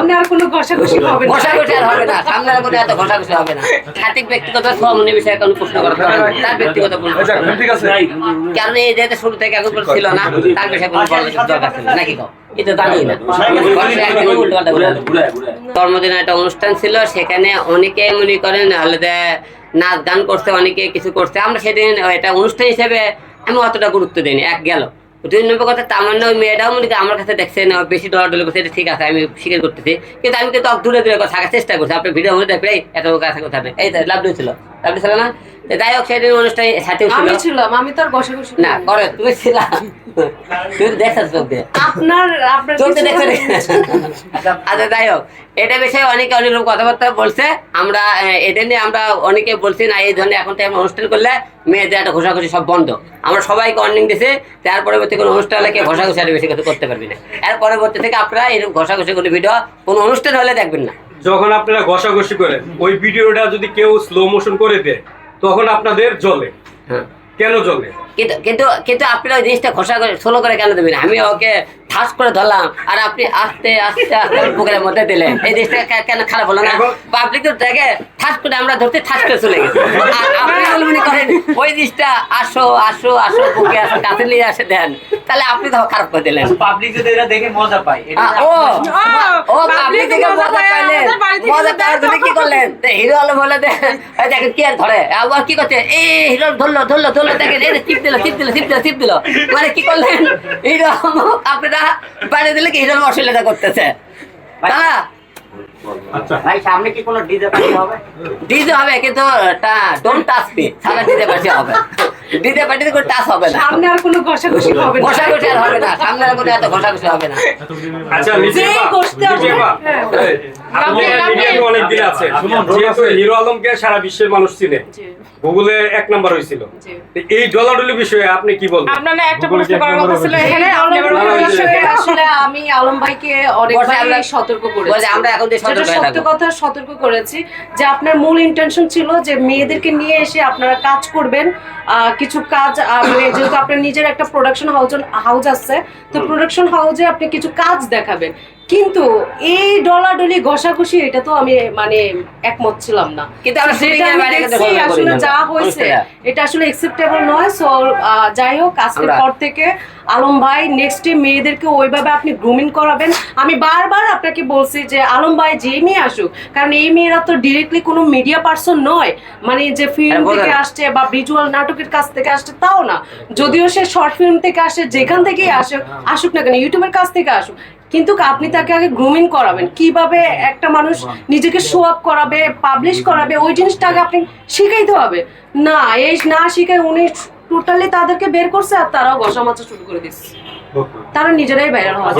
সামনে আর কোনো ঘষাঘষি হবে না। ঘষাঘষি আর হবে না। সামনে আর কোনো এত ঘষাঘষি হবে না। খাতিক ব্যক্তিগত শ্রমণী বিষয়ে কোনো প্রশ্ন করা তার ব্যক্তিগত আচ্ছা, ঠিক আছে। কারণ এই যেহেতু শুরু থেকে এখন পর্যন্ত ছিল না তার বিষয়ে কোনো বলার দরকার ছিল নাকি এটা জানি না। জন্মদিনে একটা অনুষ্ঠান ছিল সেখানে অনেকে মনে করেন হলে নাচ গান করছে অনেকে কিছু করছে। আমরা সেদিন এটা অনুষ্ঠান হিসেবে আমি অতটা গুরুত্ব দিইনি এক গেল। দুই নম্বর কথা, তামান্না ওই মেয়েটাও মনে আমার কাছে দেখছে না, বেশি ডলার ডলে করছে, এটা ঠিক আছে, আমি স্বীকার করতেছি। কিন্তু আমি কিন্তু দূরে দূরে কথা থাকার চেষ্টা করছি, আপনার ভিডিও মধ্যে দেখবে এই এত কাছে কথা নেই। এই লাভ ছিল। ছিল না? যাই হোক সেদিন অনুষ্ঠানে ছিল। আমি ছিলাম আমি তো আর ঘষাঘষি না করে তুমি ছিলা। তুমি দেখছ চোখ। আপনার আপনার আচ্ছা যাই হোক এটা বিষয়ে অনেকে অনেক রকম কথাবার্তা বলছে। আমরা এটা নিয়ে আমরা অনেকে বলছি না এই ধরনের এখন টাইম অনুষ্ঠান করলে মেয়েদের একটা ঘোষাঘষি সব বন্ধ। আমরা সবাইকে অর্নিং দিছি তার পরবর্তী কোনো অনুষ্ঠান হলে কেউ ঘোষাঘষি আর বেশি কিছু করতে পারবি না। এর পরবর্তী থেকে আপনারা এরকম ঘোষাঘষি কোনো ভিডিও কোনো অনুষ্ঠান হলে দেখবেন না। যখন আপনারা ঘষাঘষি করেন ওই ভিডিওটা যদি কেউ স্লো মোশন করে দেয় তখন আপনাদের জ্বলে হ্যাঁ। কেন জ্বলে কিন্তু কিন্তু কিন্তু আপনি ওই জিনিসটা ঘোষা করে সোলো করে কেন দেবেন? আমি ওকে ঠাস করে ধরলাম আর আপনি আস্তে আস্তে আস্তে বুকের মধ্যে দিলেন। এই জিনিসটা কেন খারাপ হলো না? পাবলিক তো দেখে ঠাস করে আমরা ধরতে ঠাস করে চলে গেছি। আপনি মনে করেন ওই জিনিসটা আসো আসো আসো বুকে আসো কাছে নিয়ে আসে দেন। তাহলে আপনি তো খারাপ করে দিলেন। পাবলিক যদি এটা দেখে মজা পায় এটা ও ও পাবলিক থেকে মজা পাইলেন। মজা পাওয়ার জন্য কি করলেন তো হিরো আলম বলে দে এই দেখেন কি আর ধরে আবার কি করছে? এই হিরো ধরলো ধরলো ধরলো দেখেন এই চিপ দিল চিপ দিল চিপ দিল চিপ দিল। মানে কি করলেন? হিরো আপনারা বাইরে দিলে কি হিরো অশ্লীলতা করতেছে? তারা ভাই সামনে কি কোনো ডিজে পার্টি হবে? ডিজে হবে কিন্তু ডোন্ট টাচ মি সারা ডিজে পার্টি হবে। ডিজে পার্টিতে কোনো টাচ হবে না। সামনে আর কোনো ঘষাঘষি হবে না। ঘষাঘষি আর হবে না। সামনে আর কোনো এত ঘষাঘষি হবে না। আচ্ছা নিচে যেই পা, গোষ্ঠী নিচে হবে, পা। এই, আপনি আপনি- মিডিয়াতে অনেক দিন আছে। শুনুন, যেহেতু হিরো আলমকে সারা বিশ্বের মানুষ চিনে গুগলে এক নাম্বার হয়েছিল। এই ডলাডলি বিষয়ে আপনি কি বলবেন? আপনারা একটা প্রশ্ন করার কথা ছিল এখানে আপনি আবার না, না, বললেন না, যে- আসলে আমি আলম ভাইকে বলছে সতর্ক করেছি। আমরা এখন যেটা সত্য কথা সতর্ক করেছি যে আপনার মূল ইন্টেনশন ছিল যে মেয়েদেরকে নিয়ে এসে আপনারা কাজ করবেন আহ, কিছু কাজ মানে যেহেতু আপনার নিজের একটা প্রোডাকশন হাউস হাউস আছে তো প্রোডাকশন হাউসে আপনি কিছু কাজ দেখাবেন। কিন্তু এই ডলাডলি ঘষাঘষি এটা তো আমি মানে একমত ছিলাম না। কিন্তু আসলে যা হয়েছে এটা আসলে একসেপ্টেবল নয়। সো যাই হোক আজকের পর থেকে আলম ভাই নেক্সট ডে মেয়েদেরকে ওইভাবে আপনি গ্রুমিং করাবেন। আমি বারবার আপনাকে বলছি যে আলম ভাই যে মেয়ে আসুক কারণ এই মেয়েরা তো ডিরেক্টলি কোনো মিডিয়া পার্সন নয়। মানে যে ফিল্ম হ্যাঁ, থেকে আসছে বা ভিজুয়াল নাটকের কাছ থেকে আসছে তাও না। যদিও সে শর্ট ফিল্ম থেকে আসে যেখান থেকেই আসুক আসুক না কেন ইউটিউবের কাছ থেকে আসুক। কিন্তু আপনি তাকে আগে গ্রুমিং করাবেন। কীভাবে একটা মানুষ নিজেকে শো আপ করাবে পাবলিশ করাবে ওই জিনিসটা আগে আপনি শিখাইতে হবে। না এই না শিখায় উনি টোটালি তাদেরকে বের করছে আর তারাও গসা মাছা শুরু করে দিচ্ছে। তারা নিজেরাই ভাইরাল হওয়া